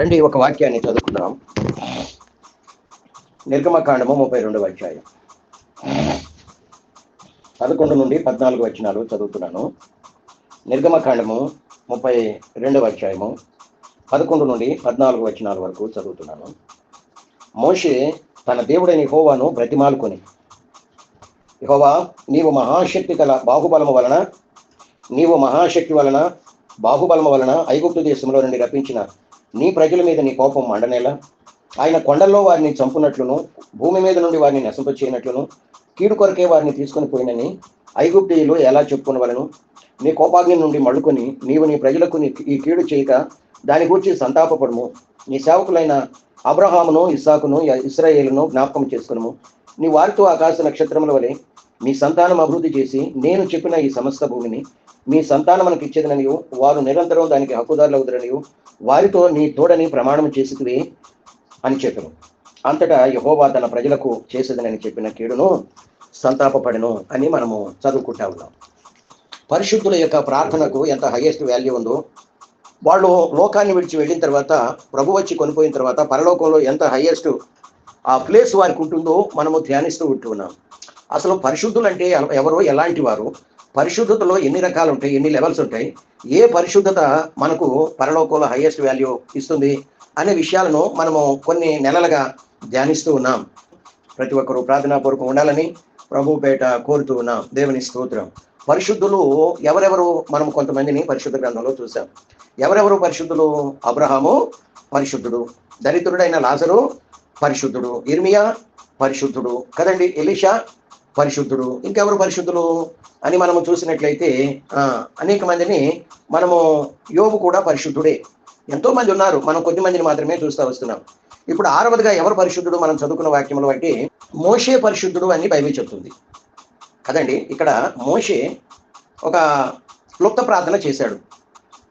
రండి ఒక వాక్యాన్ని చదువుకుందాం. నిర్గమకాండము ముప్పై రెండవ అధ్యాయం. పదకొండు నుండి పద్నాలుగు వచనాలు చదువుతున్నాను. నిర్గమకాండము ముప్పై రెండవ అధ్యాయము పదకొండు నుండి పద్నాలుగు వచనాల వరకు చదువుతున్నాను. మోషే తన దేవుడైన హోవాను బ్రతిమాలుకొని హోవా నీవు మహాశక్తి గల బాహుబలము వలన నీవు మహాశక్తి వలన బాహుబలము వలన ఐగుప్తు దేశంలో నుండి రప్పించిన నీ ప్రజల మీద నీ కోపం మండనేలా. ఆయన కొండల్లో వారిని చంపునట్లును భూమి మీద నుండి వారిని నశింపచేయనట్లును కీడు కొరకే వారిని తీసుకొని పోయినని ఐగుప్తియులు ఎలా చెప్పుకునవలను? నీ కోపాగ్ని నుండి మళ్ళుకొని నీవు నీ ప్రజలకు ఈ కీడు చేయక దాని గురించి సంతాపపడము. నీ సేవకులైన అబ్రహామును ఇస్సాకును ఇస్రాయేలును జ్ఞాపకం చేసుకును నీ వారితో ఆకాశ నక్షత్రముల వలె మీ సంతానం అభివృద్ధి చేసి నేను చెప్పిన ఈ సమస్త భూమిని మీ సంతానం మనకి ఇచ్చేదననియు వారు నిరంతరం దానికి హక్కుదారులు అవుతారనియు వారితో నీ తోడని ప్రమాణం చేసితివి అని చెప్పను. అంతటా యహోవా తన ప్రజలకు చేసేదనని చెప్పిన కీడును సంతాపపడను అని మనము చదువుకుంటా ఉన్నాం. పరిశుద్ధుల యొక్క ప్రార్థనకు ఎంత హైయెస్ట్ వాల్యూ ఉందో వాళ్ళు లోకాన్ని విడిచి వెళ్ళిన తర్వాత ప్రభు వచ్చి కొనిపోయిన తర్వాత పరలోకంలో ఎంత హైయెస్ట్ ఆ ప్లేస్ వారికి ఉంటుందో మనము ధ్యానిస్తూ ఉంటున్నాం అసలు పరిశుద్ధులు అంటే ఎవరు ఎలాంటి వారు? పరిశుద్ధతలో ఎన్ని రకాలు ఉంటాయి ఎన్ని లెవెల్స్ ఉంటాయి? ఏ పరిశుద్ధత మనకు పరలోకంలో హైయెస్ట్ వాల్యూ ఇస్తుంది? అనే విషయాలను మనము కొన్ని నెలలుగా ధ్యానిస్తూ ఉన్నాం. ప్రతి ఒక్కరూ ప్రార్థనాపూర్వకం ఉండాలని ప్రభు పేట కోరుతూ ఉన్నాం. దేవుని స్తోత్రం. పరిశుద్ధులు ఎవరెవరు? మనం కొంతమందిని పరిశుద్ధ గ్రంథంలో చూసాం ఎవరెవరు పరిశుద్ధులు? అబ్రహాము పరిశుద్ధుడు దరిద్రుడైన లాజరు పరిశుద్ధుడు ఇర్మియా పరిశుద్ధుడు కదండి ఎలీషా? పరిశుద్ధుడు. ఇంకెవరు పరిశుద్ధులు? అని మనము చూసినట్లయితే అనేక మందిని మనము యోగు కూడా పరిశుద్ధుడే. ఎంతో మంది ఉన్నారు. మనం కొద్ది మందిని మాత్రమే చూస్తూ వస్తున్నాం. ఇప్పుడు ఆరవదిగా ఎవరు పరిశుద్ధుడు మనం చదువుకున్న వాక్యంలో బట్టి మోషే పరిశుద్ధుడు అని బైబిల్ చెప్తుంది. కదండి? ఇక్కడ మోషే ఒక క్లుప్త ప్రార్థన చేశాడు.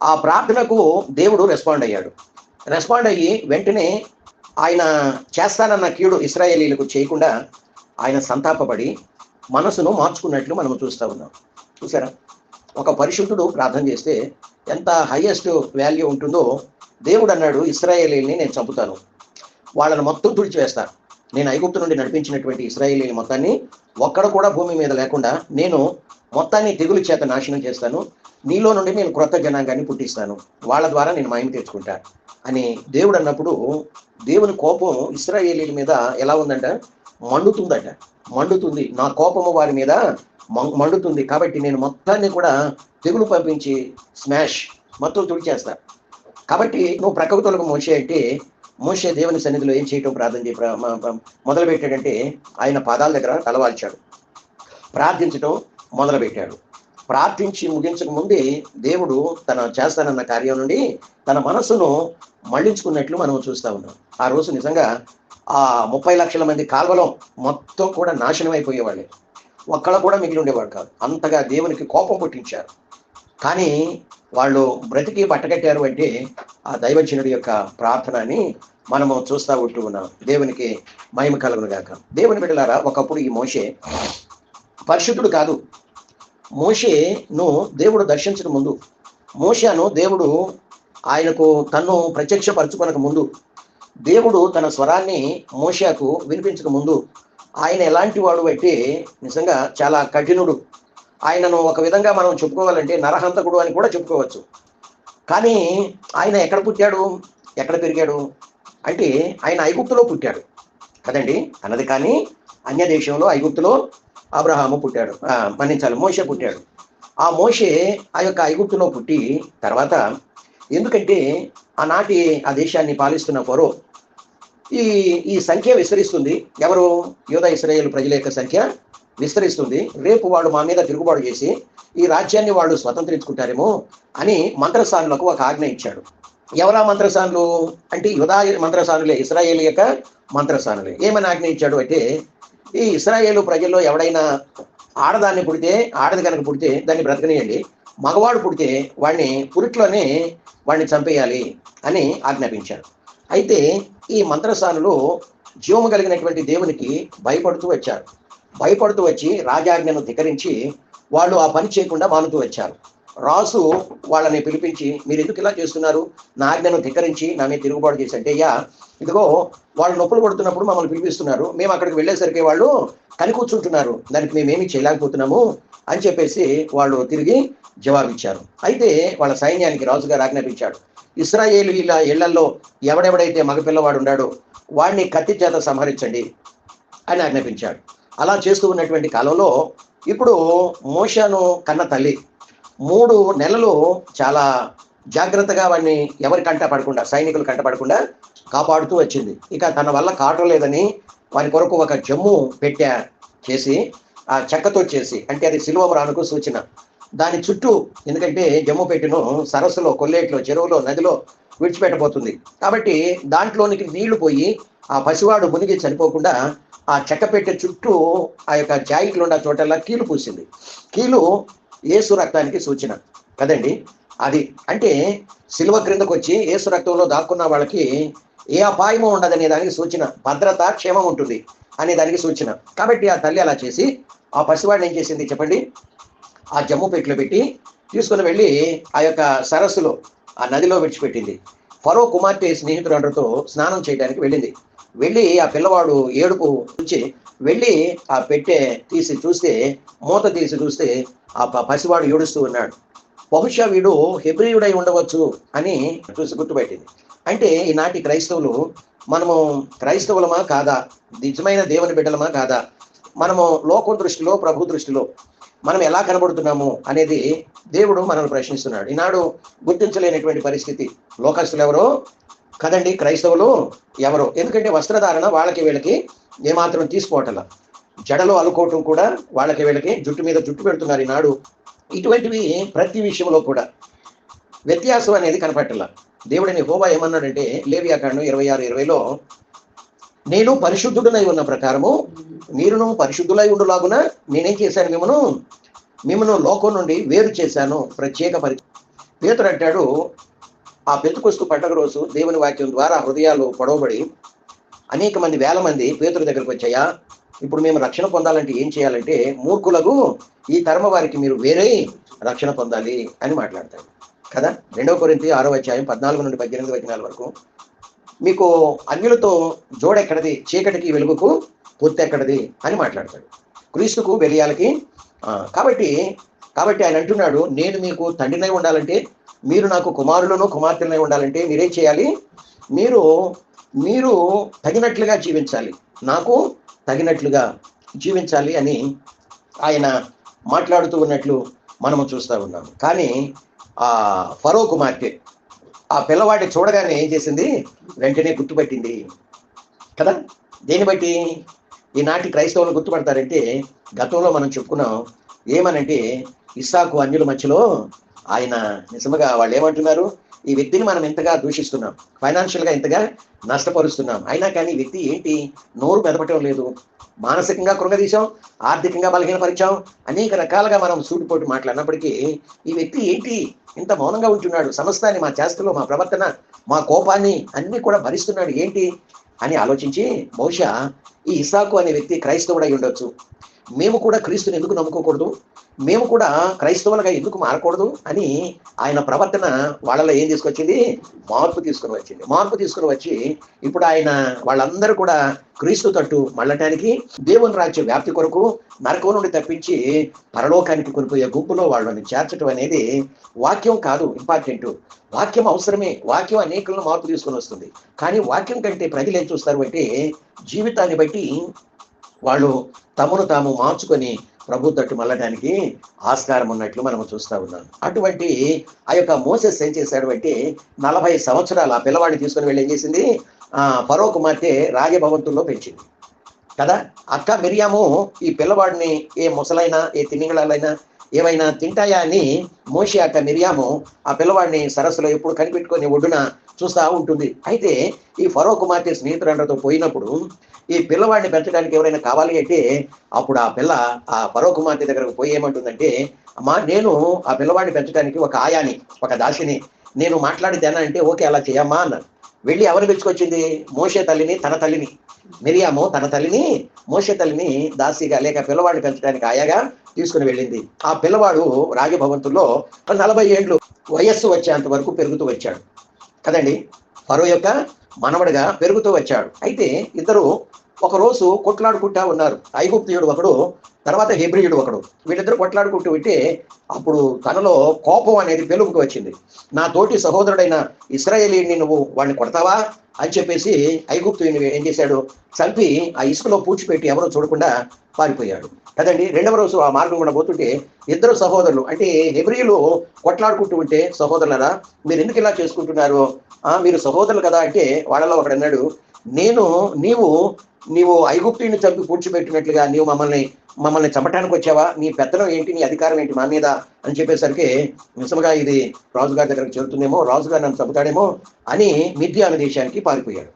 ఆ ప్రార్థనకు దేవుడు రెస్పాండ్ అయ్యాడు. రెస్పాండ్ అయ్యి వెంటనే ఆయన చేస్తానన్న కీడు ఇస్రాయేలీలకు చేయకుండా ఆయన సంతాపపడి మనసును మార్చుకున్నట్లు మనం చూస్తూ ఉన్నాం. చూసారా ఒక పరిశుద్ధుడు ప్రార్థన చేస్తే ఎంత హైయెస్ట్ వాల్యూ ఉంటుందో దేవుడు అన్నాడు ఇస్రాయేలీని నేను చంపుతాను. వాళ్ళని మొత్తం తుడిచివేస్తాను నేను ఐగుప్తు నుండి నడిపించినటువంటి ఇస్రాయేలీ మొత్తాన్ని ఒక్కడ కూడా భూమి మీద లేకుండా నేను మొత్తాన్ని తెగులు చేత నాశనం చేస్తాను. నీలో నుండి నేను క్రొత్త జనాంగాన్ని పుట్టిస్తాను. వాళ్ళ ద్వారా నేను మాయం తెచ్చుకుంటా. అని దేవుడు అన్నప్పుడు దేవుని కోపం ఇస్రాయేలీల మీద ఎలా ఉందంట? మండుతుందట. మండుతుంది. నా కోపము వారి మీద మండుతుంది. కాబట్టి నేను మొత్తాన్ని కూడా తెగులు పంపించి స్మాష్ మొత్తం తుడిచేస్తా. కాబట్టి నువ్వు ప్రకృతులకు తొలగ మోసే అంటే మోసే దేవుని సన్నిధిలో ఏం చేయటం ప్రార్థన చేయ ప్ర- మొదలు పెట్టాడంటే ఆయన పాదాల దగ్గర తలవాల్చాడు ప్రార్థించటం మొదలుపెట్టాడు. ప్రార్థించి ముగించక ముందే దేవుడు తన చేస్తానన్న కార్యం నుండి తన మనస్సును మళ్ళించుకున్నట్లు మనం చూస్తా ఉన్నాం. ఆ రోజు నిజంగా ఆ ముప్పై లక్షల మంది కాల్వలో మొత్తం కూడా నాశనం అయిపోయేవాళ్ళే. ఒక్కడ కూడా మిగిలి ఉండేవాడు కాదు. అంతగా దేవునికి కోపం పుట్టించారు. కానీ వాళ్ళు బ్రతికి బట్టగట్టారు అంటే ఆ దైవజనుడి యొక్క ప్రార్థనని మనము చూస్తా ఉంటూ ఉన్నాం. దేవునికి మహిమ కలుగును గాక. దేవుని బిడ్డలారా ఒకప్పుడు ఈ మోషే పరిశుద్ధుడు కాదు. మోషేను దేవుడు దర్శించక ముందు మోషను దేవుడు ఆయనకు తన్ను ప్రత్యక్షపరచుకొనక ముందు దేవుడు తన స్వరాన్ని మోషాకు వినిపించక ముందు ఆయన ఎలాంటి వాడు అయితే నిజంగా చాలా కఠినుడు. ఆయనను ఒక విధంగా మనం చెప్పుకోవాలంటే నరహంతకుడు అని కూడా చెప్పుకోవచ్చు. కానీ ఆయన ఎక్కడ పుట్టాడు? ఎక్కడ పెరిగాడు? అంటే ఆయన ఐగుప్తులో పుట్టాడు. కదండి? అన్నది కానీ అన్య దేశంలో ఐగుప్తులో అబ్రహాము పుట్టాడు. మన్నించాలి. మోషే పుట్టాడు. ఆ మోషే ఆ యొక్క ఐగుప్తులో పుట్టి తర్వాత ఎందుకంటే ఆనాటి ఆ దేశాన్ని పాలిస్తున్న ఫరో ఈ ఈ సంఖ్య విస్తరిస్తుంది. ఎవరు? యోధ ఇస్రాయేల్ ప్రజల యొక్క సంఖ్య విస్తరిస్తుంది. రేపు వాళ్ళు మా మీద తిరుగుబాటు చేసి ఈ రాజ్యాన్ని వాళ్ళు స్వతంత్రించుకుంటారేమో అని మంత్రస్థానులకు ఒక ఆజ్ఞ ఇచ్చాడు. ఎవరా మంత్రస్థానులు అంటే యుధా మంత్రసానులే ఇస్రాయేల్ యొక్క మంత్రస్థానులే ఏమని ఆజ్ఞ ఇచ్చాడు అంటే ఈ ఇస్రాయేలు ప్రజల్లో ఎవడైనా ఆడదాన్ని పుడితే ఆడది కనుక పుడితే దాన్ని బ్రతకనియండి. మగవాడు పుడితే వాడిని పురిట్లోనే వాడిని చంపేయాలి అని ఆజ్ఞాపించాడు. అయితే ఈ మంత్రస్థానులు జీవము కలిగినటువంటి దేవునికి భయపడుతూ వచ్చారు. భయపడుతూ వచ్చి రాజాజ్ఞను ధికరించి వాళ్ళు ఆ పని చేయకుండా మానుతూ వచ్చారు. రాసు వాళ్ళని పిలిపించి మీరు ఎందుకు ఇలా చేస్తున్నారు? నా ఆజ్ఞను ధిక్కరించి నా మీద తిరుగుబాటు చేసి అంటే అయ్యా ఇదిగో వాళ్ళు నొప్పులు కొడుతున్నప్పుడు మమ్మల్ని పిలిపిస్తున్నారు. మేము అక్కడికి వెళ్ళేసరికి వాళ్ళు కని కూర్చుంటున్నారు దానికి మేమేమి చేయలేకపోతున్నాము అని చెప్పేసి వాళ్ళు తిరిగి జవాబిచ్చారు. అయితే వాళ్ళ సైన్యానికి రాజుగారు ఆజ్ఞాపించాడు. ఇస్రాయేలు ఇలా ఇళ్ళలో ఎవడెవడైతే మగపిల్లవాడు ఉన్నాడో వాడిని కత్తి చేత సంహరించండి అని ఆజ్ఞాపించాడు. అలా చేస్తూ ఉన్నటువంటి కాలంలో ఇప్పుడు మోషను కన్న తల్లి మూడు నెలలు చాలా జాగ్రత్తగా వాడిని ఎవరి కంట పడకుండా సైనికులు కంట పడకుండా కాపాడుతూ వచ్చింది. ఇక తన వల్ల కాటలేదని వారి కొరకు ఒక జమ్ము పెట్టా చేసి ఆ చెక్కతో చేసి అంటే అది సిల్వ రానుకు సూచన. దాని చుట్టూ ఎందుకంటే జమ్ము సరస్సులో కొల్లేట్లో చెరువులో నదిలో విడిచిపెట్టబోతుంది. కాబట్టి దాంట్లోనికి నీళ్ళు పోయి ఆ పసివాడు మునిగి చనిపోకుండా ఆ చెక్క చుట్టూ ఆ యొక్క జాయిట్లు ఉన్న చోటల్లా కీలు పూసింది. కీలు ఏసు రక్తానికి సూచన. కదండి? అది అంటే సిల్వ క్రిందకు వచ్చి ఏసు రక్తంలో దాక్కున్న వాళ్ళకి ఏ అపాయము ఉండదనే దానికి సూచన. భద్రత క్షేమం ఉంటుంది అనే దానికి సూచన. కాబట్టి ఆ తల్లి అలా చేసి ఆ పసివాడిని ఏం చేసింది చెప్పండి? ఆ జమ్ము పెట్లో పెట్టి తీసుకుని వెళ్ళి ఆ యొక్క సరస్సులో ఆ నదిలో విడిచిపెట్టింది. ఫరో కుమార్తె స్నేహితులందరితో స్నానం చేయడానికి వెళ్ళింది. వెళ్ళి ఆ పిల్లవాడు ఏడుపు వచ్చి వెళ్ళి ఆ పెట్టె తీసి చూస్తే మూత తీసి చూస్తే ఆ పసివాడు ఏడుస్తూ ఉన్నాడు. బహుశా వీడు హెబ్రియుడై ఉండవచ్చు అని చూసి గుర్తుపెట్టింది. అంటే ఈనాటి క్రైస్తవులు మనము క్రైస్తవులమా కాదా? నిజమైన దేవుని బిడ్డలమా కాదా? మనము లోకం దృష్టిలో ప్రభు దృష్టిలో మనం ఎలా కనబడుతున్నాము అనేది దేవుడు మనల్ని ప్రశ్నిస్తున్నాడు. ఈనాడు గుర్తించలేనటువంటి పరిస్థితి. లోకస్తులు ఎవరో? కదండి క్రైస్తవులు ఎవరో? ఎందుకంటే వస్త్రధారణ వాళ్ళకి వీళ్ళకి ఏమాత్రం తీసుకోవటంలా జడలో అలుకోవటం కూడా వాళ్ళకి వీళ్ళకి జుట్టు మీద జుట్టు పెడుతున్నారు ఈనాడు. ఇటువంటివి ప్రతి విషయంలో కూడా వ్యత్యాసం అనేది కనపట్టాల దేవుడిని హోబా ఏమన్నాడంటే లేవియాకాండం ఇరవై ఆరు ఇరవైలో నేను పరిశుద్ధుడనై ఉన్న ప్రకారము మీరును పరిశుద్ధులై ఉండులాగున నేనేం చేశాను మిమ్మను? మిమ్మను లోకం నుండి వేరు చేశాను. ప్రత్యేక పరి పేతురు అంటాడు ఆ పెతుకొస్తు పండగ రోజు దేవుని వాక్యం ద్వారా హృదయాలు పొడవబడి అనేక మంది వేల మంది పేతుడి దగ్గరకు వచ్చాయా? ఇప్పుడు మేము రక్షణ పొందాలంటే ఏం చేయాలంటే మూర్ఖులకు ఈ తరమ వారికి మీరు వేరే రక్షణ పొందాలి అని మాట్లాడతాడు. కదా? రెండవ కొరింత ఆరో అధ్యాయం పద్నాలుగు నుండి పద్దెనిమిది వచనాల వరకు మీకు అన్యులతో జోడెక్కడది? చీకటికి వెలుగుకు పూర్తెక్కడది అని మాట్లాడతాడు. క్రీస్తుకు బెలియాలకి కాబట్టి కాబట్టి ఆయన అంటున్నాడు నేను మీకు తండ్రినై ఉండాలంటే మీరు నాకు కుమారులను కుమార్తెలనై ఉండాలంటే మీరేం చేయాలి? మీరు మీరు తగినట్లుగా జీవించాలి. నాకు తగినట్లుగా జీవించాలి అని ఆయన మాట్లాడుతూ ఉన్నట్లు మనము చూస్తూ ఉన్నాం కానీ ఫరో కుమార్తె ఆ పిల్లవాడిని చూడగానే ఏం చేసింది? వెంటనే గుర్తుపట్టింది. కదా? దేన్ని బట్టి? ఈనాటి క్రైస్తవులు గుర్తుపడతారంటే గతంలో మనం చెప్పుకున్నాం ఏమనంటే ఇస్సాకు అన్యుల మధ్యలో ఆయన నిజంగా వాళ్ళు ఏమంటున్నారు? ఈ వ్యక్తిని మనం ఎంతగా దూషిస్తున్నాం? ఫైనాన్షియల్గా ఇంతగా ఎంతగా నష్టపరుస్తున్నాం? అయినా కానీ వ్యక్తి ఏంటి? నోరు మెదపటం లేదు. మానసికంగా కృంగదీశాం ఆర్థికంగా బలహీనపరిచాం అనేక రకాలుగా మనం సూటిపోటు మాట్లాడినప్పటికీ ఈ వ్యక్తి ఏంటి? ఇంత మౌనంగా ఉంటున్నాడు. సమస్తాన్ని మా చేస్తలో మా ప్రవర్తన మా కోపాన్ని అన్ని కూడా భరిస్తున్నాడు. ఏంటి? అని ఆలోచించి బహుశా ఈ ఇసాకు అనే వ్యక్తి క్రైస్తవుడై ఉండొచ్చు. మేము కూడా క్రీస్తుని ఎందుకు నమ్ముకోకూడదు? మేము కూడా క్రైస్తవులుగా ఎందుకు మారకూడదు అని ఆయన ప్రవర్తన వాళ్ళలో ఏం తీసుకొచ్చింది? మార్పు తీసుకుని వచ్చింది. మార్పు తీసుకుని వచ్చి ఇప్పుడు ఆయన వాళ్ళందరూ కూడా క్రీస్తు తట్టు మళ్ళటానికి దేవుని రాజ్య వ్యాప్తి కొరకు నరకం నుండి తప్పించి పరలోకానికి కొనిపోయే గుంపులో వాళ్ళని చేర్చడం అనేది వాక్యం కాదు ఇంపార్టెంట్. వాక్యం అవసరమే. వాక్యం అనేకులను మార్పు తీసుకొని వస్తుంది. కానీ వాక్యం కంటే ప్రజలు ఏం చూస్తారు అంటే జీవితాన్ని బట్టి వాళ్ళు తమను తాము మార్చుకొని ప్రభు తట్టు మళ్ళడానికి ఆస్కారం ఉన్నట్లు మనం చూస్తూ ఉన్నాం. అటువంటి ఆ యొక్క మోసెస్ ఏం చేశాడు అంటే నలభై సంవత్సరాలు ఆ పిల్లవాడిని తీసుకొని వెళ్ళి ఏం చేసింది? ఆ ఫరో కుమార్తె రాజభవంతుల్లో పెంచింది. కదా? అక్క మిరియాము ఈ పిల్లవాడిని ఏ ముసలైనా ఏ తిమింగళాలైనా ఏమైనా తింటాయా అని మోషి అక్క మిరియాము ఆ పిల్లవాడిని సరస్సులో ఎప్పుడు కనిపెట్టుకొని ఒడ్డున చూస్తా ఉంటుంది. అయితే ఈ ఫరో కుమార్తె స్నేహితులందరితో పోయినప్పుడు ఈ పిల్లవాడిని పెంచడానికి ఎవరైనా కావాలి అంటే అప్పుడు ఆ పిల్ల ఆ ఫరో కుమార్తె దగ్గరకు పోయి ఏమంటుందంటే అమ్మా నేను ఆ పిల్లవాడిని పెంచడానికి ఒక ఆయాని ఒక దాసిని. నేను మాట్లాడితేనా అంటే ఓకే అలా చేయమ్మా అన్నాను వెళ్ళి ఎవరిని పిలుచుకొచ్చింది? మోషే తల్లిని తన తల్లిని. మిరియాము తన తల్లిని మోషే తల్లిని దాసిగా లేక పిల్లవాడిని పెంచడానికి ఆయాగా తీసుకుని వెళ్ళింది. ఆ పిల్లవాడు రాజభవంతుల్లో నలభై ఏండ్లు వయస్సు వచ్చేంత వరకు పెరుగుతూ వచ్చాడు. కదండి? ఫరో యొక్క మనవడిగా పెరుగుతూ వచ్చాడు. అయితే ఇద్దరు ఒక రోజు కొట్లాడుకుంటా ఉన్నారు. ఐగుప్తియుడు ఒకడు తర్వాత హెబ్రియుడు ఒకడు. వీళ్ళిద్దరు కొట్లాడుకుంటూ ఉంటే అప్పుడు తనలో కోపం అనేది పెలుగుకు వచ్చింది. నా తోటి సహోదరుడైన ఇస్రాయేలీని నువ్వు వాడిని కొడతావా? అని చెప్పేసి ఐగుప్తుని ఏం చేశాడు? చంపి ఆ ఇసుకలో పూడ్చిపెట్టి ఎవరో చూడకుండా పారిపోయాడు. కదండి రెండవ రోజు ఆ మార్గం కూడా పోతుంటే ఇద్దరు సహోదరులు అంటే హెబ్రియులు కొట్లాడుకుంటూ ఉంటే సహోదరులరా మీరు ఎందుకు ఇలా చేసుకుంటున్నారు? మీరు సహోదరులు కదా అంటే వాళ్ళలో ఒకడు అన్నాడు నేను నీవు నీవు ఐగుప్తిని చంపి పూడ్చిపెట్టినట్లుగా నీవు మమ్మల్ని మమ్మల్ని చంపటానికి వచ్చావా? నీ పెత్తనం ఏంటి? నీ అధికారం ఏంటి మా మీద? అని చెప్పేసరికి నిజంగా ఇది రాజుగారి దగ్గరకు చేరుతుందేమో రాజుగారు నన్ను చంపుతాడేమో అని మిథ్యాన దేశానికి పారిపోయాడు.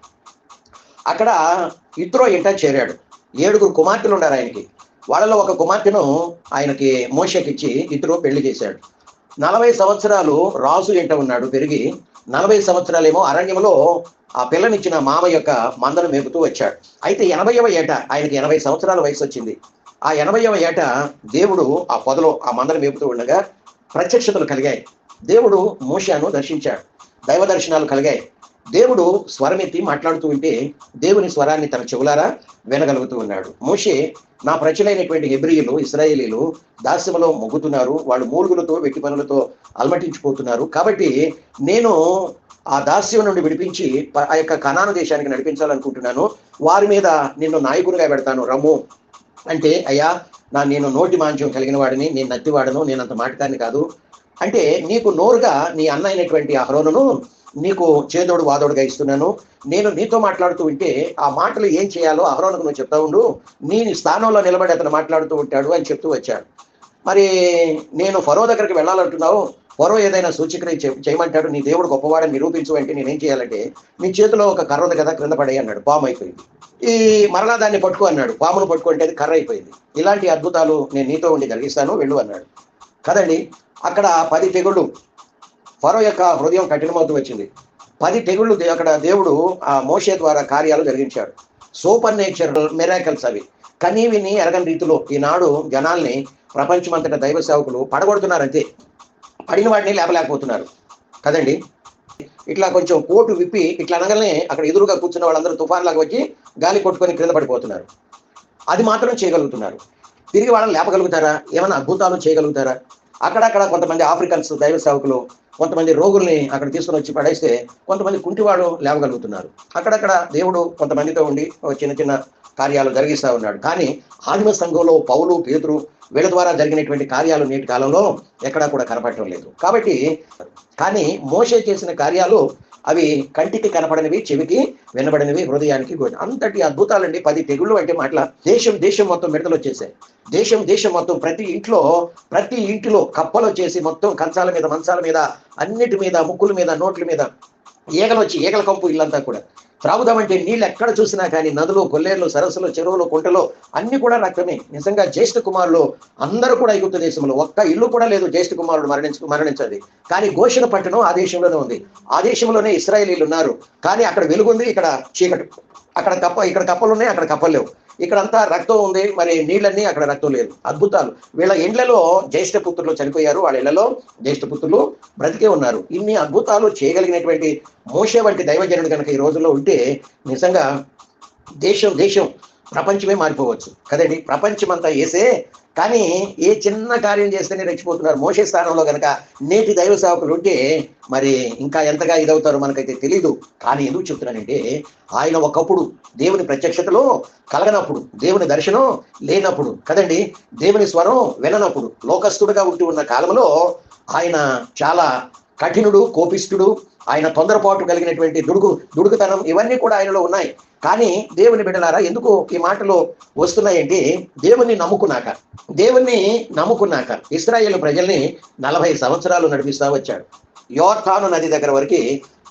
అక్కడ ఇత్రో ఇంట చేరాడు. ఏడుగురు కుమార్తెలు ఉన్నారు ఆయనకి. వాళ్ళలో ఒక కుమార్తెను ఆయనకి మోషకిచ్చి ఇద్దరు పెళ్ళి చేశాడు. నలభై సంవత్సరాలు రాజు ఇంట ఉన్నాడు పెరిగి నలభై సంవత్సరాలేమో అరణ్యంలో ఆ పిల్లనిచ్చిన మామ యొక్క మందను మేపుతూ వచ్చాడు. అయితే ఎనభైవ ఏట ఆయనకి ఎనభై సంవత్సరాల వయసు వచ్చింది ఆ ఎనభైవ ఏట దేవుడు ఆ పొదలో ఆ మందను మేపుతూ ఉండగా ప్రత్యక్షతలు కలిగాయి. దేవుడు మోషాను దర్శించాడు. దైవ దర్శనాలు కలిగాయి. దేవుడు స్వరమెత్తి మాట్లాడుతూ ఉంటే దేవుని స్వరాన్ని తన చెవులారా వినగలుగుతూ ఉన్నాడు. మోషే నా ప్రజలైనటువంటి హెబ్రియులు ఇస్రాయేలీలు దాస్యములో మొగ్గుతున్నారు. వాళ్ళు మూలుగులతో వెట్టి పనులతో అలమటించిపోతున్నారు. కాబట్టి నేను ఆ దాస్యం నుండి విడిపించి ఆ యొక్క కనాను దేశానికి నడిపించాలనుకుంటున్నాను. వారి మీద నిన్ను నాయకునిగా పెడతాను. రమ్ము. అంటే అయ్యా నా నేను నోటి మాంద్యం కలిగిన వాడిని నేను నత్తివాడను నేను అంత మాటకాన్ని కాదు. అంటే నీకు నోరుగా నీ అన్న అయినటువంటి అహరోనును నీకు చేదోడు వాదోడుగా ఇస్తున్నాను. నేను నీతో మాట్లాడుతూ ఉంటే ఆ మాటలు ఏం చేయాలో అహరోనకు నువ్వు చెప్తా ఉండు. నీ స్థానంలో నిలబడి అతను మాట్లాడుతూ ఉంటాడు అని చెప్తూ వచ్చాడు. మరి నేను ఫరో దగ్గరికి వెళ్ళాలంటున్నావు. ఫరో ఏదైనా సూచికని చేయమంటాడు. నీ దేవుడు గొప్పవాడని నిరూపించు అంటే నేనేం చేయాలంటే నీ చేతిలో ఒక కర్ర ఉంది కదా క్రింద పడే అన్నాడు. పాము అయిపోయింది. ఈ మరలా దాన్ని పట్టుకో అన్నాడు. పామును పట్టుకుంటే అది కర్ర అయిపోయింది. ఇలాంటి అద్భుతాలు నేను నీతో ఉండి జరిగిస్తాను వెళ్ళు అన్నాడు. కదండి అక్కడ పది తెగుళ్ళు ఫరో యొక్క హృదయం కఠినమవుతూ వచ్చింది. పది తెగుళ్ళు అక్కడ దేవుడు ఆ మోషే ద్వారా కార్యాలు జరిగించాడు. సూపర్ నేచర్ మెరాకల్స్ అవి. కనీవిని ఎరగని రీతిలో ఈనాడు జనాల్ని ప్రపంచమంతటా దైవ సేవకులు పడగొడుతున్నారు అంతే. పడిన వాడిని లేపలేకపోతున్నారు. కదండి? ఇట్లా కొంచెం కోటు విప్పి ఇట్లా అనగానే అక్కడ ఎదురుగా కూర్చున్న వాళ్ళందరూ తుఫాన్లాగా వచ్చి గాలి కొట్టుకొని క్రింద పడిపోతున్నారు. అది మాత్రం చేయగలుగుతున్నారు. తిరిగి వాళ్ళని లేపగలుగుతారా? ఏమైనా అద్భుతాలు చేయగలుగుతారా? అక్కడక్కడ కొంతమంది ఆఫ్రికన్స్ దైవ సేవకులు కొంతమంది రోగుల్ని అక్కడ తీసుకుని వచ్చి పడేస్తే కొంతమంది కుంటివాడు లేవగలుగుతున్నారు. అక్కడక్కడ దేవుడు కొంతమందితో ఉండి చిన్న చిన్న కార్యాలు జరిగిస్తూ ఉన్నాడు. కానీ ఆదిమ సంఘంలో పౌలు పేతురు వీళ్ళ ద్వారా జరిగినటువంటి కార్యాలు నేటి కాలంలో ఎక్కడా కూడా కనపడటం లేదు. కాబట్టి కానీ మోషే చేసిన కార్యాలు అవి కంటికి కనపడనివి చెవికి వినబడినవి హృదయానికి గోచ. అంతటి అద్భుతాలండి. పది తెగుళ్ళు అంటే మాటల దేశం దేశం మొత్తం మిడతలు వచ్చేసాయి దేశం దేశం మొత్తం ప్రతి ఇంట్లో ప్రతి ఇంటిలో కప్పలు వచ్చేసి మొత్తం కంచాల మీద మంచాల మీద అన్నిటి మీద ముక్కుల మీద నోట్ల మీద ఈగలు వచ్చి ఈగల కంపు ఇల్లంతా కూడా. త్రాగుదామంటే నీళ్ళు ఎక్కడ చూసినా కానీ నదులు కొల్లేరులు సరస్సులు చెరువులు కుంటలు అన్ని కూడా రక్తమే. నిజంగా జ్యేష్ఠ కుమారులు అందరూ కూడా ఐగుప్త దేశంలో. ఒక్క ఇల్లు కూడా లేదు జ్యేష్ఠ కుమారుడు మరణించ మరణించది. కానీ ఘోషణ పట్టణం ఆ దేశంలోనే ఉంది. ఆ దేశంలోనే ఇస్రాయేలీలు ఉన్నారు. కానీ అక్కడ వెలుగుంది ఇక్కడ చీకటి. అక్కడ కప్ప ఇక్కడ కప్పలు ఉన్నాయి అక్కడ కప్పలు లేవు. ఇక్కడంతా రక్తం ఉంది మరి నీళ్ళన్నీ అక్కడ రక్తం లేదు. అద్భుతాలు. వీళ్ళ ఇండ్లలో జ్యేష్ఠ పుత్రులు చనిపోయారు. వాళ్ళ ఇళ్ళలో జ్యేష్ఠ పుత్రులు బ్రతికే ఉన్నారు. ఇన్ని అద్భుతాలు చేయగలిగినటువంటి మోషే వంటి దైవజనుడు కనుక ఈ రోజుల్లో ఉంటే నిజంగా దేశం దేశం ప్రపంచమే మారిపోవచ్చు. కదండి? ప్రపంచం అంతా వేసే కానీ ఏ చిన్న కార్యం చేస్తేనే రెచ్చిపోతున్నారు. మోసే స్థానంలో కనుక నేటి దైవ సేవకులు ఉంటే మరి ఇంకా ఎంతగా ఇదవుతారో మనకైతే తెలియదు కానీ ఎందుకు చెప్తున్నానంటే ఆయన ఒకప్పుడు దేవుని ప్రత్యక్షతలో కలగనప్పుడు దేవుని దర్శనం లేనప్పుడు కదండి? దేవుని స్వరం వెళ్ళనప్పుడు లోకస్తుడుగా ఉంటూ ఉన్న కాలంలో ఆయన చాలా కఠినుడు కోపిష్ఠుడు ఆయన తొందరపాటు కలిగినటువంటి దుడుకు దుడుకుతనం ఇవన్నీ కూడా ఆయనలో ఉన్నాయి. కానీ దేవుని బిడ్డలారా ఎందుకు ఈ మాటలు వస్తున్నాయంటే దేవుణ్ణి నమ్ముకున్నాక దేవుణ్ణి నమ్ముకున్నాక ఇస్రాయేల్ ప్రజల్ని నలభై సంవత్సరాలు నడిపిస్తా వచ్చాడు. యోర్తాను నది దగ్గర వరకు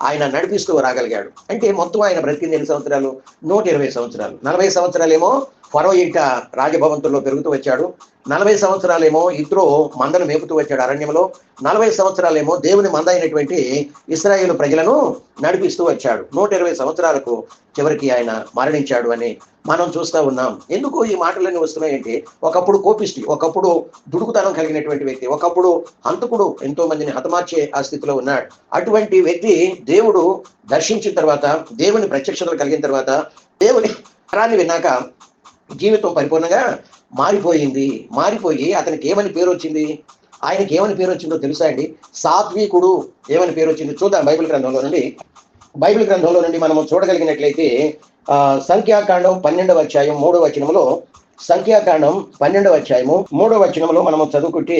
ఆయన నడిపిస్తూ రాగలిగాడు. అంటే మొత్తం ఆయన బ్రతికింది ఎన్ని సంవత్సరాలు? నూట ఇరవై సంవత్సరాలు. నలభై సంవత్సరాలేమో ఫరో ఇంట రాజభవంతుల్లో పెరుగుతూ వచ్చాడు. నలభై సంవత్సరాలేమో ఇత్రో మందను మేపుతూ వచ్చాడు అరణ్యంలో. నలభై సంవత్సరాలేమో దేవుని మంద అయినటువంటి ఇస్రాయేల్ ప్రజలను నడిపిస్తూ వచ్చాడు. నూట ఇరవై సంవత్సరాలకు చివరికి ఆయన మరణించాడు అని మనం చూస్తూ ఉన్నాం. ఎందుకు ఈ మాటలన్నీ వస్తున్నాయంటే ఒకప్పుడు కోపిష్టి ఒకప్పుడు దుడుకుతనం కలిగినటువంటి వ్యక్తి ఒకప్పుడు హంతకుడు ఎంతో మందిని హతమార్చే ఆ స్థితిలో ఉన్నాడు. అటువంటి వ్యక్తి దేవుడు దర్శించిన తర్వాత దేవుని ప్రత్యక్షతలు కలిగిన తర్వాత దేవుని వరాన్ని విన్నాక జీవితం పరిపూర్ణంగా మారిపోయింది. మారిపోయి అతనికి ఏమని పేరు వచ్చింది? ఆయనకి ఏమని పేరు వచ్చిందో తెలుసా అండి? సాత్వికుడు ఏమని పేరు వచ్చింది? చూద్దాం బైబిల్ గ్రంథంలో నుండి. బైబిల్ గ్రంథంలో నుండి మనము చూడగలిగినట్లయితే సంఖ్యాకాండం పన్నెండవ అధ్యాయం మూడవ వచనములో సంఖ్యాకాండం పన్నెండవ అధ్యాయము మూడవ వచనంలో మనము చదువుకుంటే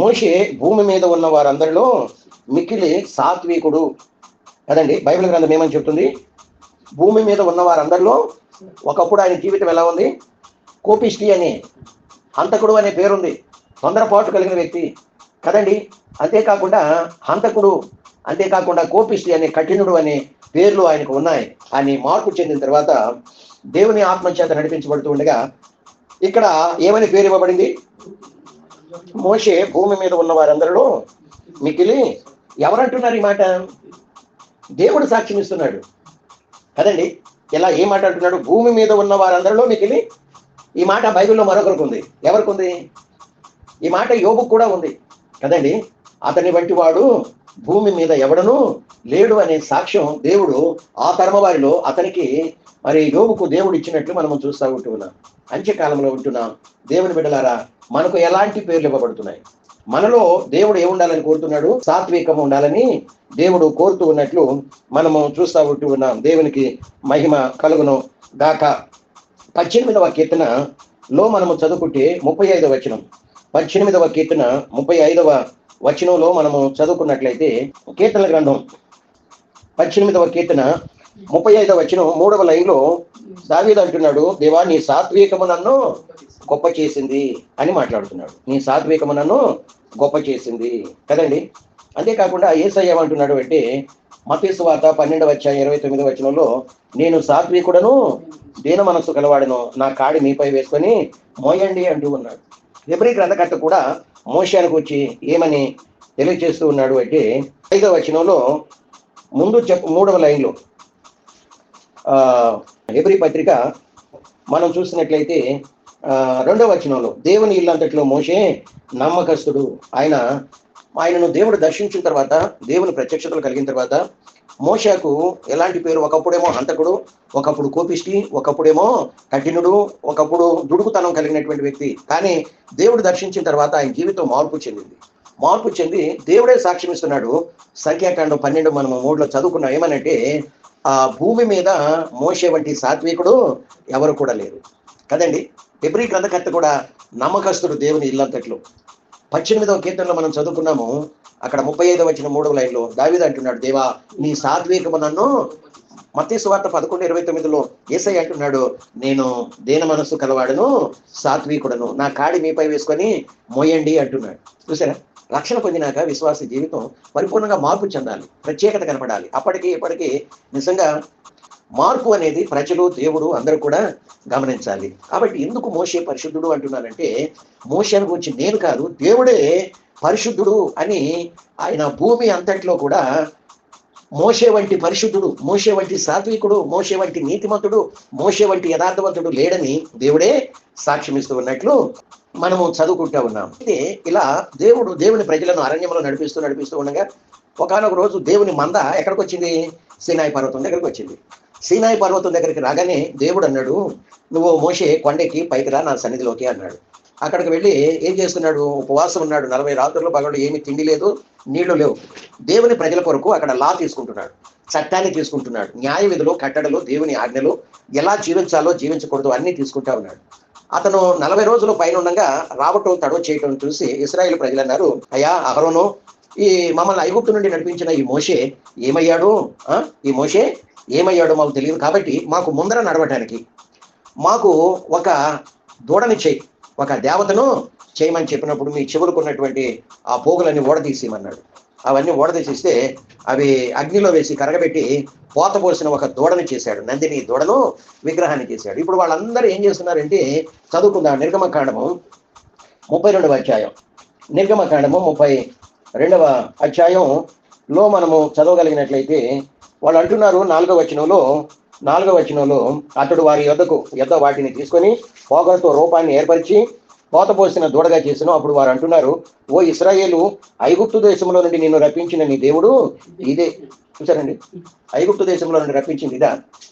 మోషే భూమి మీద ఉన్న వారందరిలో మిక్కిలి సాత్వికుడు కదండి బైబిల్ గ్రంథం ఏమని చెప్తుంది? భూమి మీద ఉన్న వారందరిలో ఒకప్పుడు ఆయన జీవితం ఎలా ఉంది? కోపిష్టి అని హంతకుడు అనే పేరుంది. తొందరపాటు కలిగిన వ్యక్తి. కదండి అంతేకాకుండా హంతకుడు అంతేకాకుండా కోపిష్టి అనే కఠినుడు అనే పేర్లు ఆయనకు ఉన్నాయి. అని మార్పు చెందిన తర్వాత దేవుని ఆత్మ చేత నడిపించబడుతూ ఉండగా ఇక్కడ ఏమని పేరు ఇవ్వబడింది? మోషే భూమి మీద ఉన్న వారందరిలో మికిలి ఎవరంటున్నారు ఈ మాట? దేవుడు సాక్ష్యం ఇస్తున్నాడు కదండి? ఇలా ఏ మాట్లాడుతున్నాడు భూమి మీద ఉన్న వారందరిలో మికిలి ఈ మాట బైబిల్లో మరొకరికి ఉంది. ఎవరికి ఉంది? ఈ మాట యోబుకు కూడా ఉంది. కదండి? అతని వంటి వాడు భూమి మీద ఎవడను లేడు అనే సాక్ష్యం దేవుడు ఆ తరమ వారిలో అతనికి మరి యోగుకు దేవుడు ఇచ్చినట్లు మనము చూస్తూ ఉంటున్నాం. అంత్యకాలంలో ఉంటున్నాం. దేవుని బిడ్డలారా మనకు ఎలాంటి పేర్లు ఇవ్వబడుతున్నాయి? మనలో దేవుడు ఏముండాలని కోరుతున్నాడు? సాత్వికం ఉండాలని దేవుడు కోరుతూ ఉన్నట్లు మనము చూస్తూ ఉంటూ ఉన్నాం. దేవునికి మహిమ కలుగును గాక. పద్దెనిమిదవ కీర్తన లో మనము చదువుకుంటే ముప్పై ఐదవ వచనం. పద్దెనిమిదవ కీర్తన ముప్పై ఐదవ వచనంలో మనము చదువుకున్నట్లయితే కీర్తన గ్రంథం. పద్దెనిమిదవ కీర్తన ముప్పై ఐదవ వచనం మూడవ లైన్లో దావీదు అంటున్నాడు దేవా నీ సాత్వికము నన్ను గొప్ప చేసింది అని మాట్లాడుతున్నాడు. నీ సాత్వికము నన్ను గొప్ప చేసింది కదండి? అంతేకాకుండా ఏసయ్య అంటున్నాడు అంటే మతీసు వార్త పన్నెండవ వచ్చా ఇరవై తొమ్మిది వచనంలో నేను సాత్వికుడను దీన మనస్సు కలవాడను నా కాడి మీపై వేసుకొని మోయండి అంటూ ఉన్నాడు. ఎబ్రి గ్రంథకర్త కూడా మోషానికి వచ్చి ఏమని తెలియజేస్తూ ఉన్నాడు అంటే ఐదవ వచనంలో ముందు చెప్పు మూడవ లైన్లో హెబ్రి పత్రిక మనం చూసినట్లయితే రెండవ వచనంలో దేవుని ఇల్లంతట్లో మోషే నమ్మకస్తుడు. ఆయన ఆయనను దేవుడు దర్శించిన తర్వాత దేవుని ప్రత్యక్షతలు కలిగిన తర్వాత మోషకు ఎలాంటి పేరు? ఒకప్పుడేమో హంతకుడు ఒకప్పుడు కోపిష్టి ఒకప్పుడేమో కఠినుడు ఒకప్పుడు దుడుకుతనం కలిగినటువంటి వ్యక్తి. కానీ దేవుడు దర్శించిన తర్వాత ఆయన జీవితం మార్పు చెందింది. మార్పు చెంది దేవుడే సాక్ష్యం ఇస్తున్నాడు సంఖ్యాకాండం పన్నెండు మనము మూడులో చదువుకున్నాం. ఏమనంటే ఆ భూమి మీద మోసే వంటి సాత్వికుడు ఎవరు కూడా లేరు. కదండి? ఎబ్రి గ్రంథకర్త కూడా నమ్మకస్తుడు దేవుని ఇల్లంతట్లో. పద్దెనిమిదవ కీర్తనలో మనం చదువుకున్నాము అక్కడ ముప్పై ఐదవ వచ్చిన మూడవ లైన్లో దావిద అంటున్నాడు దేవా నీ సాత్వికము నన్ను మత్తయి సువార్త పదకొండు ఇరవై తొమ్మిదిలో ఏసై అంటున్నాడు నేను దేన మనస్సు కలవాడను? సాత్వికుడను. నా కాడి మీపై వేసుకొని మోయండి అంటున్నాడు. చూసారా? రక్షణ పొందినాక విశ్వాస జీవితం పరిపూర్ణంగా మార్పు చెందాలి ప్రత్యేకత కనపడాలి. అప్పటికి ఇప్పటికీ నిజంగా మార్పు అనేది ప్రజలు దేవుడు అందరూ కూడా గమనించాలి. కాబట్టి ఎందుకు మోసే పరిశుద్ధుడు అంటున్నారంటే మోషను గురించి నేను కాదు దేవుడే పరిశుద్ధుడు అని ఆయన భూమి అంతట్లో కూడా మోసే వంటి పరిశుద్ధుడు మోసే వంటి సాత్వికుడు మోసే వంటి నీతిమంతుడు మోసే వంటి యథార్థవంతుడు లేడని దేవుడే సాక్ష్యమిస్తూ ఉన్నట్లు మనము చదువుకుంటా ఉన్నాం. అయితే ఇలా దేవుడు దేవుని ప్రజలను అరణ్యంలో నడిపిస్తూ నడిపిస్తూ ఉండగా ఒకనొక రోజు దేవుని మంద ఎక్కడికి వచ్చింది సీనాయి పర్వతం దగ్గరికి వచ్చింది. సీనాయి పర్వతం దగ్గరికి రాగానే దేవుడు అన్నాడు నువ్వు మోషే కొండకి పైకి రా నా సన్నిధిలోకి అన్నాడు. అక్కడికి వెళ్ళి ఏం చేస్తున్నాడు? ఉపవాసం ఉన్నాడు. నలభై రాత్రులు పగలు ఏమి తిండి లేదు నీళ్ళు లేవు. దేవుని ప్రజల కొరకు అక్కడ లా తీసుకుంటున్నాడు. చట్టాన్ని తీసుకుంటున్నాడు. న్యాయ విధులు కట్టడలు దేవుని ఆజ్ఞలు ఎలా జీవించాలో జీవించకూడదు అన్ని తీసుకుంటా ఉన్నాడు. అతను నలభై రోజులు పైన ఉండగా రావటం తడవ చేయటం చూసి ఇస్రాయేల్ ప్రజలు అన్నారు అయ్యా అహరోను ఈ మమ్మల్ని ఐగుప్తు నుండి నడిపించిన ఈ మోషే ఏమయ్యాడు? ఈ మోషే ఏమయ్యాడో మాకు తెలియదు కాబట్టి మాకు ముందర నడవటానికి. మాకు ఒక దూడని చేయి ఒక దేవతను చేయమని చెప్పినప్పుడు మీ చెవులకు ఉన్నటువంటి ఆ పోగులన్నీ ఓడదీసేయమన్నాడు. అవన్నీ ఓడదీసేస్తే అవి అగ్నిలో వేసి కరగబెట్టి పోత పోసిన ఒక దూడను చేశాడు. నందిని దూడను విగ్రహాన్ని చేశాడు. ఇప్పుడు వాళ్ళందరూ ఏం చేస్తున్నారంటే చదువుకుందాం. నిర్గమకాండము ముప్పై రెండవ అధ్యాయం. నిర్గమకాండము ముప్పై రెండవ అధ్యాయంలో మనము చదవగలిగినట్లయితే వాళ్ళు అంటున్నారు నాలుగవ వచనంలో నాలుగవ వచనంలో అతడు వారి యొద్దకు యొద్ద వాటిని తీసుకొని పోగలతో రూపాన్ని ఏర్పరిచి పోసిన దూడగా చేసిన అప్పుడు వారు అంటున్నారు ఓ ఇస్రాయేలు ఐగుప్తు దేశంలో నుండి నిన్ను రప్పించిన నీ దేవుడు ఇదే. చూసారండి ఐగుప్తు దేశంలో నుండి రప్పించింది ఇదా?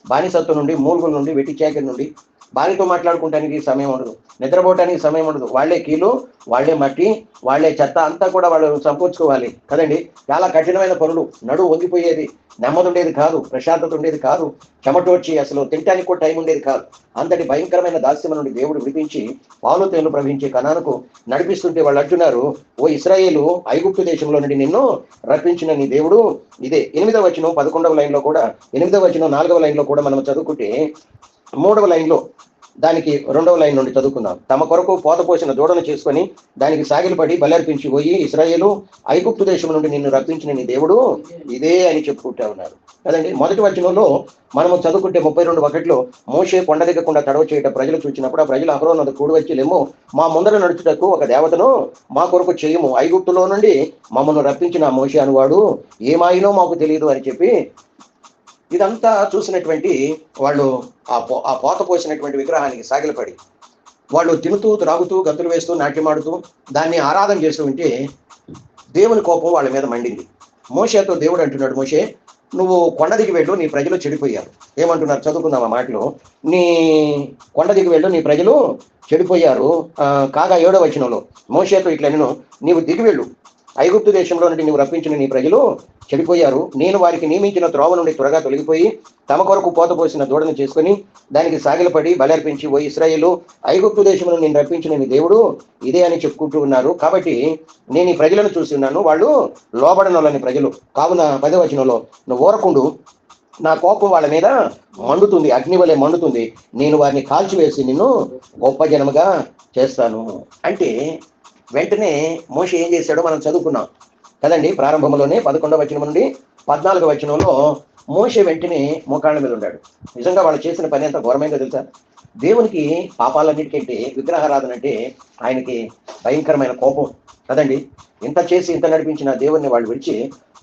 బానిసత్వం నుండి మూలుగుల నుండి వెట్టి నుండి. భార్యతో మాట్లాడుకోవటానికి సమయం ఉండదు. నిద్రపోవటానికి సమయం ఉండదు. వాళ్ళే కీలు వాళ్ళే మట్టి వాళ్ళే చెత్త అంతా కూడా వాళ్ళు సంపూర్చుకోవాలి కదండి? చాలా కఠినమైన పనులు. నడు వంగిపోయేది నెమ్మది ఉండేది కాదు ప్రశాంతత ఉండేది కాదు చెమటోడ్చి అసలు తినటానికి కూడా టైం ఉండేది కాదు. అంతటి భయంకరమైన దాస్యం నుండి దేవుడు విడిపించి పాలు తేను ప్రవహించే కణానికి నడిపిస్తుంటే వాళ్ళు అంటున్నారు ఓ ఇస్రాయేలు ఐగుప్తు దేశంలో నుండి నిన్ను రప్పించిన నీ దేవుడు. ఇదే ఎనిమిదవ వచనం పదకొండవ లైన్లో కూడా ఎనిమిదవ వచనం నాలుగవ లైన్లో కూడా మనం చదువుకుంటే మూడవ లైన్లో దానికి రెండవ లైన్ నుండి చదువుకుందాం. తమ కొరకు పోత పోసిన దూడను చేసుకొని దానికి సాగిలపడి బలర్పించి పోయి ఇస్రాయేలు ఐగుప్తు దేశం నుండి నిన్ను రప్పించిన నీ దేవుడు ఇదే అని చెప్పుకుంటా ఉన్నారు. కదండి? మొదటి వచనంలో మనము చదువుకుంటే ముప్పై రెండు ఒకటిలో మోషే కొండ దిగకుండా తడవ చేయట ప్రజలు చూచినప్పుడు ఆ ప్రజలు అహరోన్ కూడి వచ్చిలేమో మా ముందర నడుచుటకు ఒక దేవతను మా కొరకు చేయము. ఐగుప్తులో నుండి మమ్మల్ని రప్పించిన ఆ మోషే అనువాడు ఏమాయినో మాకు తెలియదు అని చెప్పి ఇదంతా చూసినటువంటి వాళ్ళు ఆ పో ఆ పోత పోసినటువంటి విగ్రహానికి సాగిలపడి వాళ్ళు తినుతూ త్రాగుతూ గంతులు వేస్తూ నాట్యమాడుతూ దాన్ని ఆరాధన చేస్తూ ఉంటే దేవుని కోపం వాళ్ళ మీద మండింది. మోషేతో దేవుడు అంటున్నాడు మోషే నువ్వు కొండ దిగి వెళ్ళు నీ ప్రజలు చెడిపోయారు. ఏమంటున్నారు? చదువుకుందాం ఆ మాటలు. నీ కొండ దిగి వెళ్ళు నీ ప్రజలు చెడిపోయారు. కాగా ఏడో వచనంలో మోషేతో ఇట్లా నేను నీవు దిగి వెళ్ళు. ఐగుప్తు దేశంలో నుండి నువ్వు రప్పించిన నీ ప్రజలు చెడిపోయారు. నేను వారికి నియమించిన త్రోవ నుండి త్వరగా తొలగిపోయి తమ కొరకు పోత పోసిన దూడను చేసుకుని దానికి సాగిలపడి బలర్పించి ఓ ఇస్రాయేలు ఐగుప్తు దేశంలో నేను రప్పించిన మీ దేవుడు ఇదే అని చెప్పుకుంటూ ఉన్నారు. కాబట్టి నేను ఈ ప్రజలను చూసి ఉన్నాను. వాళ్ళు లోబడనోళ్ళని ప్రజలు. కావున పదవచనంలో నువ్వు ఊరకుండు. నా కోపం వాళ్ళ మీద మండుతుంది. అగ్ని వలె మండుతుంది. నేను వారిని కాల్చివేసి నిన్ను గొప్ప జనముగా చేస్తాను. అంటే వెంటనే మోష ఏం చేశాడో మనం చదువుకున్నాం. కదండి? ప్రారంభంలోనే పదకొండవ వచనం నుండి పద్నాలుగవ వచనంలో మోషే వెంటనే మోకాళ్ళ మీద ఉన్నాడు నిజంగా వాళ్ళు చేసిన పని ఎంత ఘోరమైందో తెలుసా? దేవునికి పాపాలన్నిటికంటే విగ్రహారాధన అంటే ఆయనకి భయంకరమైన కోపం. కదండి? ఇంత చేసి ఇంత నడిపించిన దేవుణ్ణి వాళ్ళు విడిచి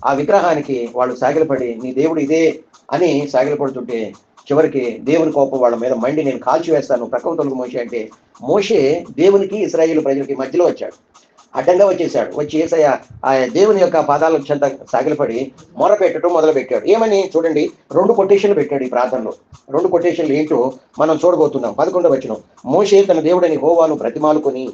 ఆ విగ్రహానికి వాళ్ళు సాగిలపడి నీ దేవుడు ఇదే అని సాగిలపడుతుంటే చివరికి దేవుని కోపం వాళ్ళ మీద మండి నేను కాల్చి వేస్తాను ప్రకృతులకు తొలగు మోషే అంటే మోషే దేవునికి ఇస్రాయేల్ ప్రజలకి మధ్యలో వచ్చాడు. అడ్డంగా వచ్చేసాడు. వచ్చి ఏసయ్య ఆ దేవుని యొక్క పాదాల చెంత సాగిలపడి మొర పెట్టడం మొదలు పెట్టాడు ఏమని చూడండి రెండు కొటేషన్లు పెట్టాడు ఈ ప్రార్థనలో. రెండు కొటేషన్లు ఏంటో మనం చూడబోతున్నాం. పదకొండవ వచ్చిన మోషే తన దేవుడని హోవాను బ్రతిమాలుకొని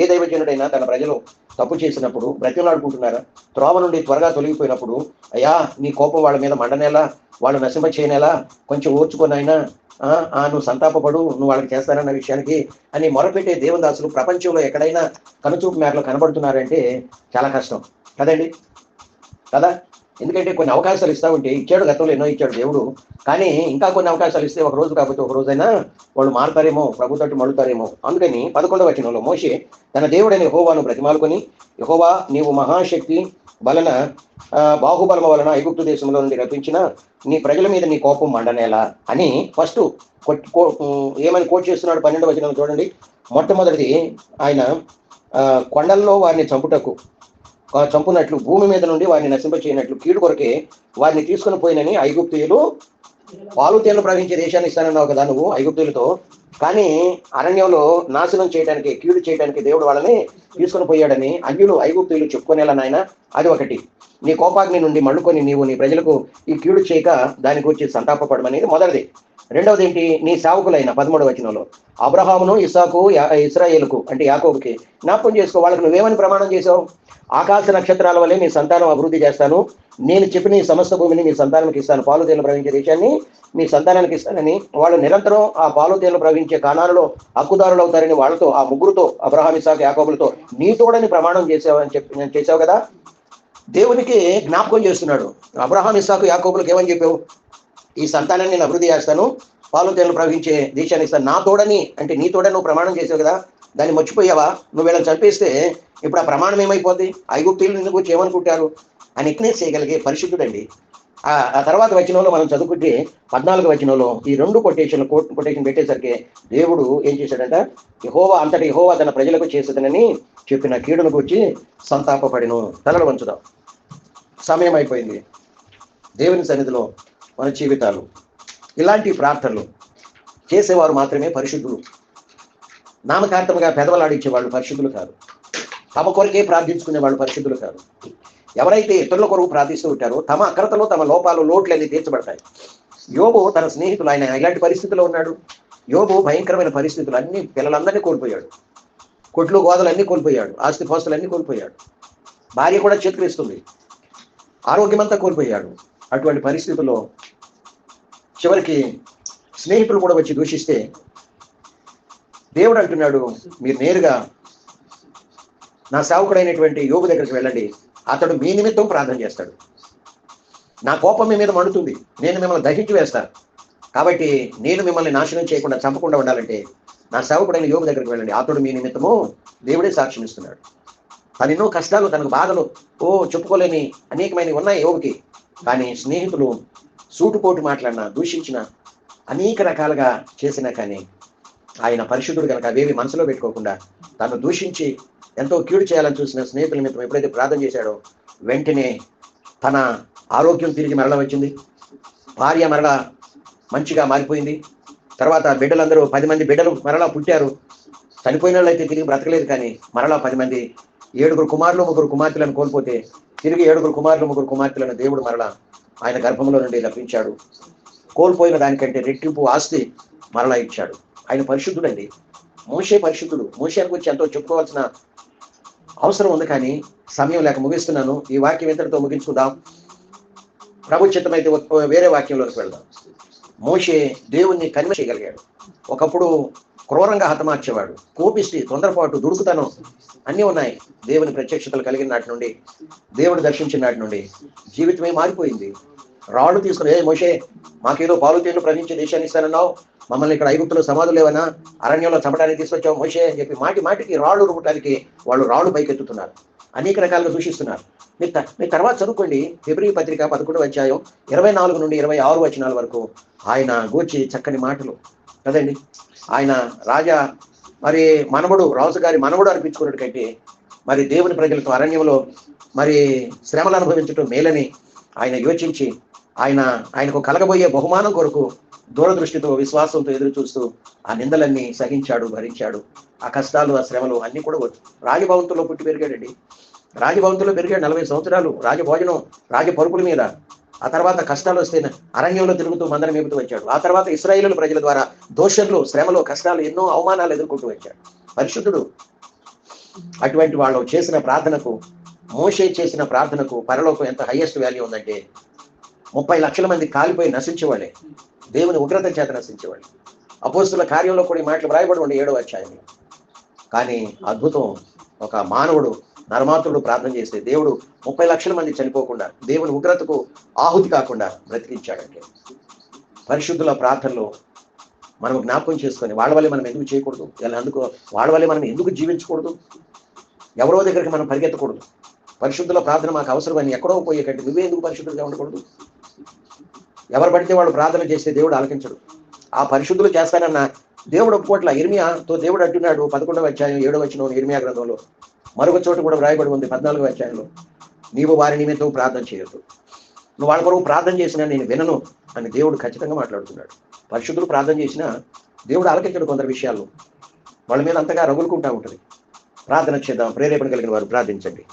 ఏ దైవజనుడైనా తన ప్రజలు తప్పు చేసినప్పుడు బ్రతిమలాడుకుంటున్నారా? త్రోవ నుండి త్వరగా తొలగిపోయినప్పుడు అయ్యా నీ కోపం వాళ్ళ మీద మండనేలా వాళ్ళు నశింప చేయనేలా కొంచెం ఓర్చుకొని అయినా నువ్వు సంతాపపడు నువ్వు వాళ్ళకి చేస్తానన్న విషయానికి అని మొరపెట్టే దేవదాసులు ప్రపంచంలో ఎక్కడైనా కనుచూపు మేరలో కనబడుతున్నారంటే చాలా కష్టం. కదండి? కదా? ఎందుకంటే కొన్ని అవకాశాలు ఇస్తా ఉంటే ఇచ్చాడు గతంలో ఎన్నో ఇచ్చాడు దేవుడు. కానీ ఇంకా కొన్ని అవకాశాలు ఇస్తే ఒక రోజు కాకపోతే ఒక రోజైనా వాళ్ళు మారుతారేమో ప్రభుత్వం మళ్ళుతారేమో. అందుకని పదకొండవ వచనంలో మోషే తన దేవుడైన యహోవాను బ్రతిమాలుకొని యహోవా నీవు మహాశక్తి వలన బాహుబలమ బాహుబలము వలన ఐగుప్తు దేశంలో నుండి రప్పించిన నీ ప్రజల మీద నీ కోపం మండనేలా అని ఫస్ట్ ఏమని కోట్ చేస్తున్నాడు పన్నెండు వచనం చూడండి. మొట్టమొదటిది ఆయన కొండల్లో వారిని చంపుటకు చంపునట్లు భూమి మీద నుండి వారిని నశింప చేయనట్లు కీడు కొరకే వారిని తీసుకుని పోయినని ఐగుప్తీయులు పాలు తేళ్ళు ప్రవహించే దేశాన్ని ఇస్తానన్నావు కదా నువ్వు ఐగుప్తులతో. కానీ అరణ్యంలో నాశనం చేయడానికి కీడు చేయడానికి దేవుడు వాళ్ళని తీసుకుని పోయాడని అన్యులు ఐగుప్తులు చెప్పుకునేలా నాయన అది ఒకటి. నీ కోపాగ్ని నుండి మళ్ళుకొని నీవు నీ ప్రజలకు ఈ కీడు చేయక దాని గురించి సంతాపపడమనేది మొదటిది. రెండవది ఏంటి నీ సేవకులైన పదమూడు వచనంలో అబ్రహామును ఇసాకు ఇస్రాయేల్కు అంటే యాకోబుకి జ్ఞాపకం చేసుకో వాళ్ళకి నువ్వేమని ప్రమాణం చేసావు ఆకాశ నక్షత్రాల వల్లే నీ సంతానం అభివృద్ధి చేస్తాను. నేను చెప్పిన ఈ సమస్త భూమిని మీ సంతానానికి ఇస్తాను. పాలుదేలు ప్రవహించే దేశాన్ని నీ సంతానానికి ఇస్తానని వాళ్ళు నిరంతరం ఆ పాలుదేలు ప్రవహించే కానాలలో హక్కుదారులు అవుతారని వాళ్ళతో ఆ ముగ్గురుతో అబ్రహాం ఇసాకు యాకోబులతో నీతోడని ప్రమాణం చేసావని చెప్పి నేను చేసావు కదా? దేవునికి జ్ఞాపకం చేస్తున్నాడు. అబ్రహాం ఇస్సాకు యాకోబులకు ఏమని చెప్పావు? ఈ సంతానాన్ని నేను అభివృద్ధి చేస్తాను. పాలు తేలు ప్రవహించే దేశాన్ని ఇస్తాను నా తోడని అంటే నీ తోడని నువ్వు ప్రమాణం చేసావు కదా దాన్ని మర్చిపోయావా? నువ్వు వీళ్ళని చంపేస్తే ఇప్పుడు ఆ ప్రమాణం ఏమైపోద్ది? ఐగుప్తీలు నిన్ను గురించి ఏమనుకుంటారు? అని ఎక్నెస్ చేయగలిగే పరిశుద్ధుడండి. ఆ తర్వాత వచనంలో మనం చదువుకుంటే పద్నాలుగు వచనంలో ఈ రెండు కొటేషన్లు కొటేషన్ పెట్టేసరికి దేవుడు ఏం చేశాడంట? యహోవా అంతటి యహోవా తన ప్రజలకు చేసేదనని చెప్పిన కీడును గురించి సంతాపపడిను. తలలు వంచుదాం. సమయం అయిపోయింది దేవుని సన్నిధిలో మన జీవితాలు ఇలాంటి ప్రార్థనలు చేసేవారు మాత్రమే పరిశుద్ధులు. నామకార్థముగా పెదవలాడించే వాళ్ళు పరిశుద్ధులు కాదు. తమ కొరకే ప్రార్థించుకునే వాళ్ళు పరిశుద్ధులు కాదు. ఎవరైతే ఇతరుల కొరకు ప్రార్థిస్తూ ఉంటారో తమ అక్రతలో తమ లోపాలు లోట్లన్నీ తీర్చబడతాయి. యోబు తన స్నేహితులు ఆయన ఇలాంటి పరిస్థితిలో ఉన్నాడు. యోబు భయంకరమైన పరిస్థితులు అన్ని పిల్లలందరినీ కోల్పోయాడు. కొట్లు గోదలన్నీ కోల్పోయాడు. ఆస్తి పాస్తులు కోల్పోయాడు. భార్య కూడా చేతికిస్తుంది ఆరోగ్యమంతా కోల్పోయాడు. అటువంటి పరిస్థితుల్లో చివరికి స్నేహితులు కూడా వచ్చి దూషిస్తే దేవుడు అంటున్నాడు మీరు నేరుగా నా సేవకుడైనటువంటి యోగు దగ్గరికి వెళ్ళండి. అతడు మీ నిమిత్తం ప్రార్థన చేస్తాడు. నా కోపం మీ మీద మండుతుంది. నేను మిమ్మల్ని దహించి వేస్తాను. కాబట్టి నేను మిమ్మల్ని నాశనం చేయకుండా చంపకుండా ఉండాలంటే నా సేవకుడైన యోగు దగ్గరికి వెళ్ళండి. అతడు మీ నిమిత్తము దేవుడే సాక్ష్యం ఇస్తున్నాడు. తను ఎన్నో కష్టాలు తనకు బాధలు. ఓ చెప్పుకోలేని అనేకమైనవి ఉన్నాయి యోగుకి కానీ స్నేహితులు సూటుపోటు మాట్లాడినా దూషించిన అనేక రకాలుగా చేసినా కానీ ఆయన పరిశుద్ధుడు కనుక అవేవి మనసులో పెట్టుకోకుండా తను దూషించి ఎంతో కీడు చేయాలని చూసిన స్నేహితుల నిమిత్తం ఎప్పుడైతే ప్రార్థన చేశాడో వెంటనే తన ఆరోగ్యం తిరిగి మరల వచ్చింది. భార్య మరల మంచిగా మారిపోయింది. తర్వాత బిడ్డలందరూ పది మంది బిడ్డలు మరలా పుట్టారు. చనిపోయిన వాళ్ళు అయితే తిరిగి బ్రతకలేదు కానీ మరలా పది మంది ఏడుగురు కుమారులు ముగ్గురు కుమార్తెలను కోల్పోతే తిరిగి ఏడుగురు కుమారులు ముగ్గురు కుమార్తెలను దేవుడు మరలా ఆయన గర్భంలో నుండి రప్పించాడు. కోల్పోయిన దానికంటే రెట్టింపు ఆస్తి మరలా ఇచ్చాడు. ఆయన పరిశుద్ధుడండి. మోషే పరిశుద్ధుడు. మోషేని గురించి ఎంతో చెప్పుకోవాల్సిన అవసరం ఉంది కానీ సమయం లేక ముగిస్తున్నాను. ఈ వాక్యం ఇంతటితో ముగించుకుందాం? ప్రభు చిత్తమైతే వేరే వాక్యంలోకి వెళ్దాం. మోషే దేవుణ్ణి కనిమ చేయగలిగాడు. ఒకప్పుడు క్రూరంగా హతమార్చేవాడు. కోపిష్టి తొందరపాటు దుడుకుతనం అన్నీ ఉన్నాయి. దేవుని ప్రత్యక్షతలు కలిగిన నాటి నుండి దేవుడు దర్శించిన నాటి నుండి జీవితమే మారిపోయింది. రాళ్ళు తీసుకుని ఏ మోషే మాకేదో పాలు తేళ్ళు ప్రవహించే దేశాన్ని ఇస్తానన్నావు? మమ్మల్ని ఇక్కడ ఐగుప్తులు సమాధులు లేవనా అరణ్యంలో చంపడానికి తీసుకొచ్చావు మోషే? అని చెప్పి మాటి మాటికి రాళ్ళు రుమ్మటానికి వాళ్ళు రాళ్ళు పైకెత్తుతున్నారు. అనేక రకాలుగా సూచిస్తున్నారు. మీరు మీరు తర్వాత చదువుకోండి. ఫిబ్రవరి పత్రిక పదకొండు అధ్యాయం ఇరవై నాలుగు నుండి ఇరవై ఆరు వచనాల వరకు ఆయన గూర్చి చక్కని మాటలు. కదండి? ఆయన రాజా మరి మనవడు రాజుగారి మనవడు అనిపించుకున్నట్టుకైతే మరి దేవుని ప్రజలకు అరణ్యంలో మరి శ్రమలు అనుభవించటం మేలని ఆయన యోచించి ఆయన ఆయనకు కలగబోయే బహుమానం కొరకు దూరదృష్టితో విశ్వాసంతో ఎదురు చూస్తూ ఆ నిందలన్నీ సహించాడు భరించాడు. ఆ కష్టాలు ఆ శ్రమలు అన్ని కూడా వచ్చు పుట్టి పెరిగాడండి. రాజభవంతుల్లో పెరిగాడు నలభై సంవత్సరాలు. రాజభోజనం రాజ పరుపుల మీద ఆ తర్వాత కష్టాలు వస్తే అరణ్యంలో తిరుగుతూ మందరం మేపుతూ వచ్చాడు. ఆ తర్వాత ఇస్రాయిలు ప్రజల ద్వారా దోషంలు శ్రమలు కష్టాలు ఎన్నో అవమానాలు ఎదుర్కొంటూ వచ్చాడు. పరిశుద్ధుడు అటువంటి వాళ్ళు చేసిన ప్రార్థనకు మోషే చేసిన ప్రార్థనకు పరలోకం ఎంత హైయెస్ట్ వాల్యూ ఉందంటే ముప్పై లక్షల మంది కాలిపోయి నశించేవాళ్ళే. దేవుని ఉగ్రత చేత నశించేవాళ్ళు. అపోస్తుల కార్యంలో కూడా ఈ మాటలు వ్రాయబడి ఉండే ఏడో అధ్యాయంలో. కానీ అద్భుతం. ఒక మానవుడు నరమాత్రుడు ప్రార్థన చేస్తే దేవుడు ముప్పై లక్షల మంది చనిపోకుండా దేవుని ఉగ్రతకు ఆహుతి కాకుండా బ్రతికించాడంటే. పరిశుద్ధుల ప్రార్థనలో మనం జ్ఞాపకం చేసుకొని వాళ్ళ వల్లే మనం ఎందుకు చేయకూడదు? ఇలా అందుకు వాళ్ళ వల్లే మనం ఎందుకు జీవించకూడదు? ఎవరో దగ్గరికి మనం పరిగెత్తకూడదు. పరిశుద్ధుల ప్రార్థన మాకు అవసరమని ఎక్కడో పోయే కంటే నువ్వే ఎందుకు పరిశుద్ధులుగా ఉండకూడదు? ఎవరు పడితే వాళ్ళు ప్రార్థన చేస్తే దేవుడు ఆలకించడు. ఆ పరిశుద్ధులు చేస్తానన్న దేవుడు ఒప్పుకోట్ల. ఇర్మియాతో దేవుడు అంటున్నాడు పదకొండవ అధ్యాయం ఏడవ వచ్చిన ఇర్మియా గ్రంథంలో. మరొక చోట కూడా వ్రాయబడి ఉంది పద్నాలుగు అధ్యాయంలో. నీవు వారి నిమిత్తం ప్రార్థన చేయొద్దు. నువ్వు వాళ్ళ కొరకు ప్రార్థన చేసినా నేను వినను అని దేవుడు ఖచ్చితంగా మాట్లాడుతున్నాడు. పరిశుద్ధులు ప్రార్థన చేసినా దేవుడు ఆలకించడు కొందరు విషయాల్లో. వాళ్ళ మీద అంతగా రగులుకుంటా ఉంటుంది. ప్రార్థన చేద్దాం ప్రేరేపణ కలిగిన వారు ప్రార్థించండి.